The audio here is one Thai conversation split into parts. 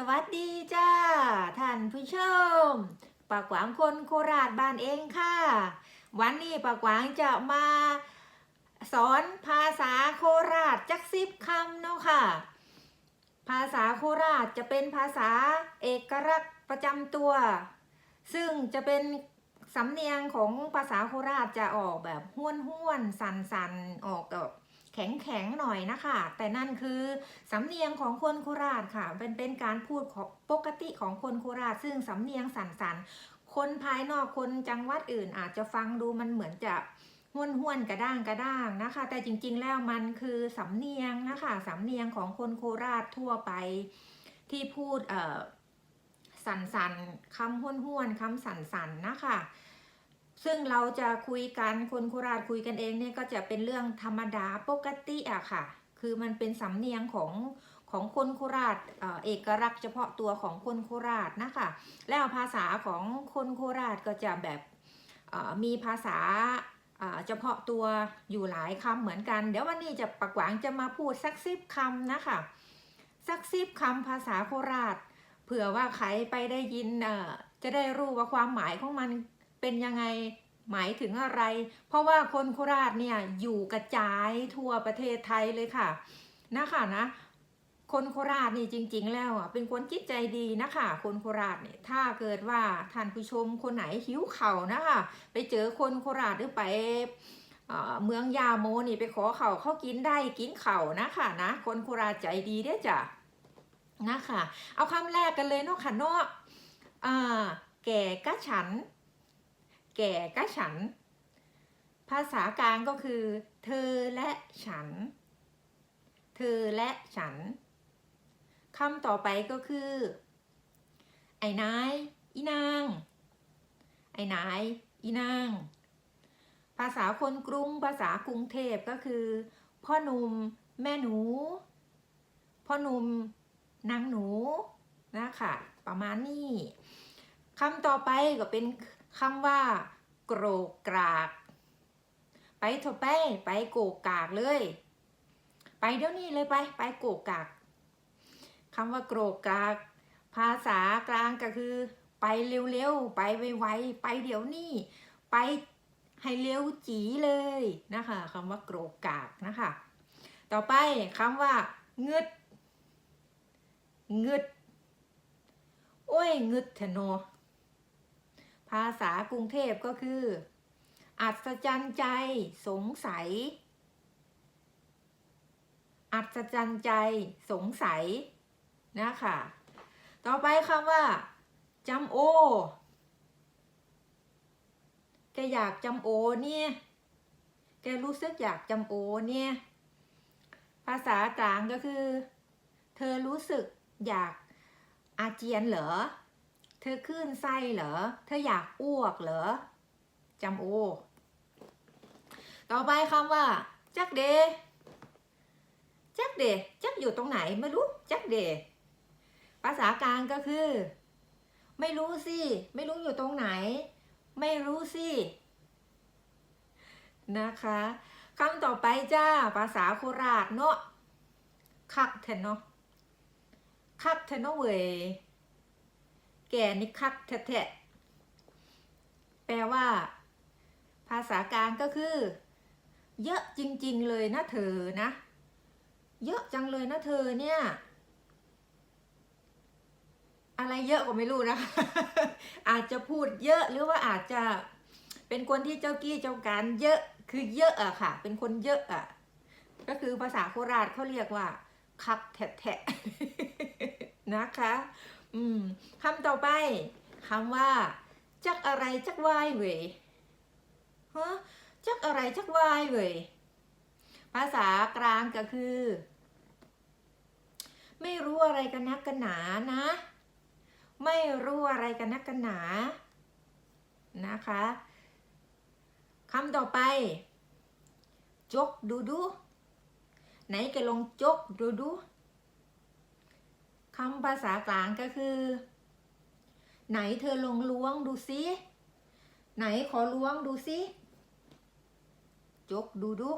สวัสดีจ้าท่านผู้ชมปากหวางคนโคราชบ้านเองค่ะ วันนี้ปากหวางจะมาสอนภาษาโคราชจักซิบคำเนาะค่ะ ภาษาโคราชจะเป็นภาษาเอกลักษณ์ประจำตัว ซึ่งจะเป็นสำเนียงของภาษาโคราชจะออกแบบห้วนห้วนสันสันออกแบบ แข็งแข็งๆหน่อยนะคะ แต่นั่นคือสำเนียงของคนโคราชค่ะเป็นเป็นการพูดปกติของคนโคราช ซึ่งสำเนียงสันสันๆคนภายนอกคนจังหวัดอื่น อาจจะฟังดูมันเหมือนจะห้วนห้วนๆกระด้างกระด้างนะคะ แต่จริงๆแล้วมันคือสำเนียงนะคะสำเนียงของคนโคราชทั่วไปที่พูดเอ่อสันสันๆคำห้วนห้วนๆคำสันสันๆนะคะ ซึ่งเราจะคุยกันคนโคราชคุยกันเองเนี่ยก็จะเป็นเรื่องธรรมดาปกติอะค่ะ คือมันเป็นสำเนียงของของคนโคราชเอกลักษณ์เฉพาะตัวของคนโคราชนะคะ แล้วภาษาของคนโคราชก็จะแบบมีภาษาเฉพาะตัวอยู่หลายคำเหมือนกัน เดี๋ยววันนี้จะปากหวางจะมาพูดสักสิบคำนะคะสักสิบคำภาษาโคราช เผื่อว่าใครไปได้ยินเออจะได้รู้ว่าความหมายของมัน เป็นยังไงหมายถึงอะไร เพราะว่าคนโคราชเนี่ยอยู่กระจายทั่วประเทศไทยเลยค่ะนะคะนะ คนโคราชนี่จริง ๆ แล้วอะเป็นคนจิตใจดีนะคะ คนโคราชเนี่ยถ้าเกิดว่าท่านผู้ชมคนไหนหิวเข่านะคะ ไปเจอคนโคราชหรือไปเมืองยาโมนี่ไปขอเขาวเขากินได้กินเข่านะคะนะ คนโคราชใจดีเด้จ้ะนะคะเอาคำแรกกันเลยเนาะค่ะเนาะแก่กะฉัน แก่กะฉัน ภาษากลางก็คือ เธอและฉัน เธอและฉันคำต่อไปก็คือ ไอ้นายอีนาง ไอ้นายอีนาง ภาษาคนกรุง ภาษากรุงเทพก็คือ พ่อหนุ่มแม่หนู พ่อหนุ่มนางหนูนะคะประมาณนี้คำต่อไปก็เป็น คำว่าโกรกกราก ไปเถอะไปไปโกกกากเลย ไปเดี๋ยวนี้เลยไป ไปโกกกากคำว่าโกรกกาก ภาษากลางก็คือ ไปเร็วๆ ไปไวๆ ไปเดี๋ยวนี้ ไปให้เร็วจีเลยนะคะคำว่าโกรกกากนะคะ ต่อไปคำว่าเงึดเงึดโอ้ยเงึดเถอะเนอะ ภาษากรุงเทพก็คือ อัศจรรย์ใจสงสัย อัศจรรย์ใจสงสัยนะคะต่อไปคำว่าจำโอแกอยากจำโอเนี่ยแกรู้สึกอยากจำโอเนี่ยภาษากลางก็คือ เธอรู้สึกอยากอาเจียนเหรอ เธอคลื่นไส้เหรอ เธออยากอ้วกเหรอจำโอ ต่อไปคำว่า จักเด จักเด จักอยู่ตรงไหนไม่รู้ จักเด ภาษากลางก็คือ ไม่รู้สิ ไม่รู้อยู่ตรงไหน ไม่รู้สิ นะคะคำต่อไปจ้า ภาษาโคราชเนาะคักเทนเนาะคักเทนเนาะเวย แกนี่คักแทะแปลว่า ภาษากลางก็คือ เยอะจริง ๆ เลยนะเธอนะ เยอะจังเลยนะเธอเนี่ย อะไรเยอะก็ไม่รู้นะคะอาจจะพูดเยอะหรือว่าอาจจะเป็นคนที่เจ้ากี้เจ้าการเยอะคือเยอะอะค่ะ เป็นคนเยอะอะก็คือภาษาโคราชเขาเรียกว่า คักแทะนะคะ อืมคำต่อไปคำว่า จักอะไรจักวายเว่ยฮะจักอะไรจักวายเว่ยภาษากลางก็คือ ไม่รู้อะไรกันนักกันหนานะ ไม่รู้อะไรกันนักกันหนานะคะคำต่อไป จกดูดู ไหนแกลองจกดูดู คำภาษากลางก็คือ ไหนเธอลองล้วงดูซิไหนขอล้วงดูซิจกดูดู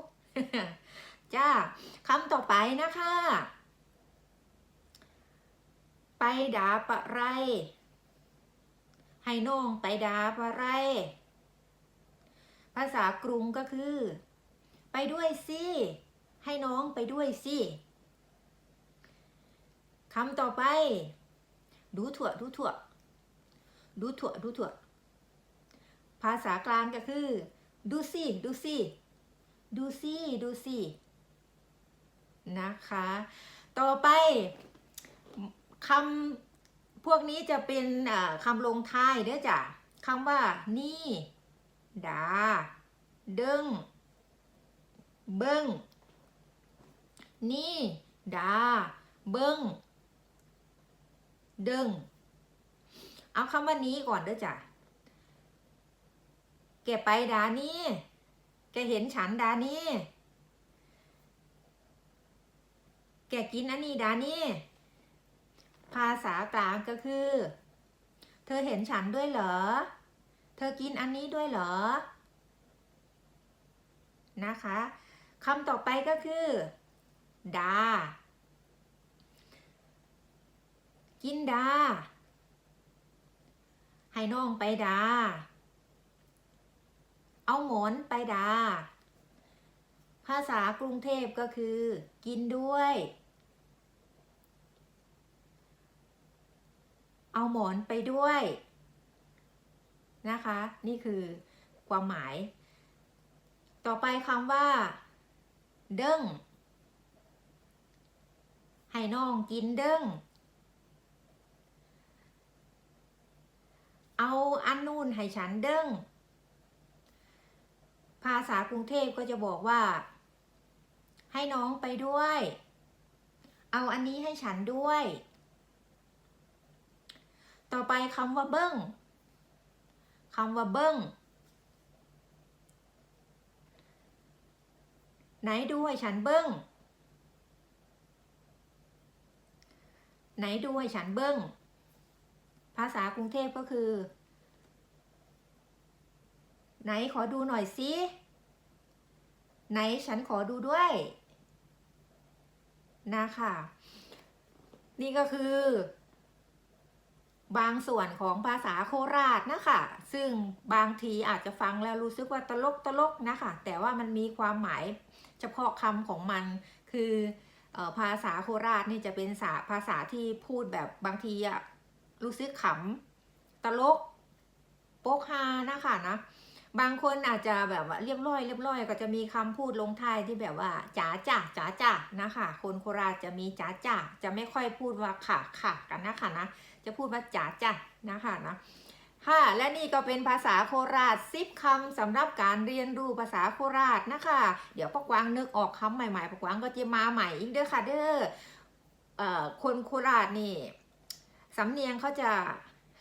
จ้าคำต่อไปนะคะ ไปดาปะไร ให้น้องไปดาปะไร ภาษากรุงก็คือ ไปด้วยสิ ให้น้องไปด้วยสิ คำต่อไป ดูถั่วดูถั่วดูถั่วดูถั่วภาษากลางก็คือ ดูสิดูสิดูสิดูสินะคะ ต่อไปคำพวกนี้จะเป็นคำลงท้ายเด้อจ้ะคำว่า นี่ดา เดึงเบิ้งนี่ดา เบิ้ง เดึงเอาคำว่านี้ก่อนเด้อจ้ะ แกไปดานี้ แกเห็นฉันดานี้ แกกินอันนี้ดานี้ ภาษากลางก็คือ เธอเห็นฉันด้วยเหรอ เธอกินอันนี้ด้วยเหรอ นะคะคำต่อไปก็คือ ดา กินดา ให้น้องไปดา เอาหมอนไปดา ภาษากรุงเทพก็คือ กินด้วย เอาหมอนไปด้วย นะคะ นี่คือความหมาย ต่อไปคำว่า เด้งให้น้องกินเด้ง เอาอันนู่นให้ฉันเด้งภาษากรุงเทพก็จะบอกว่า ให้น้องไปด้วย เอาอันนี้ให้ฉันด้วย ต่อไปคำว่าเบิ้งคำว่าเบิ้งไหนดูให้ฉันเบิ้งไหนดูให้ฉันเบิ้งาษากรุงเทพก็คือ ไหนขอดูหน่อยสิไหนฉันขอดูด้วยนะคะนี่ก็คือ บางส่วนของภาษาโคราชนะคะ ซึ่งบางทีอาจจะฟังแล้วรู้สึกว่าตลกตลกนะคะ แต่ว่ามันมีความหมายเฉพาะคำของมัน คือออภาษาโคราชนี่จะเป็นาภาษาที่พูดแบบบางทีอะ รู้สึกขำตลกโป๊กฮานะคะนะบางคนอาจจะแบบว่าเรียบร้อยเรียบร้อยก็จะมีคำพูดลงท้ายที่แบบว่าจ๋าจ่าจ๋าจ่านะคะคนโคราชจะมีจ๋าจ่าจะไม่ค่อยพูดว่าค่ะค่ะกันนะคะนะจะพูดว่าจ๋าจ่านะคะนะค่ะและนี่ก็เป็นภาษาโคราชซิบคำสำหรับการเรียนรู้ภาษาโคราชนะคะ เดี๋ยวปอกวางนึกออกคำใหม่ๆปอกวางก็จะมาใหม่อีกเด้อค่ะเด้อเอ่อคนโคราชนี่ สำเนียงเขาจะ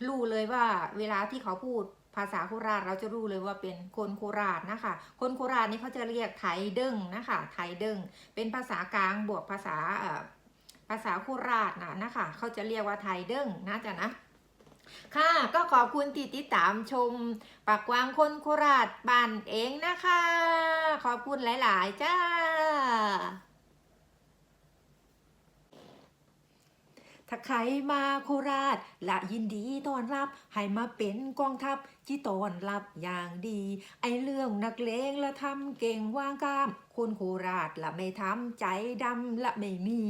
รู้เลยว่าเวลาที่เขาพูดภาษาโคราชเราจะรู้เลยว่าเป็นคนโคราชนะคะ คนโคราชนี่เขาจะเรียกไทยเด้งนะคะ ไทยเด้งเป็นภาษากลางบวกภาษาภาษาโคราชนะนะคะ เขาจะเรียกว่าไทยเด้งนะจ๊ะนะ ค่ะก็ขอบคุณที่ติดตามชมปากกวางคนโคราชบ้านเองนะคะ ขอบคุณหลาย ๆ จ้า ถ้าใครมาโคราชละยินดีต้อนรับ ให้มาเป็นกองทัพที่ต้อนรับอย่างดี ไอเรื่องนักเลงละทำเก่งว่างกล้าม คนโคราชละไม่ทำใจดำละไม่มี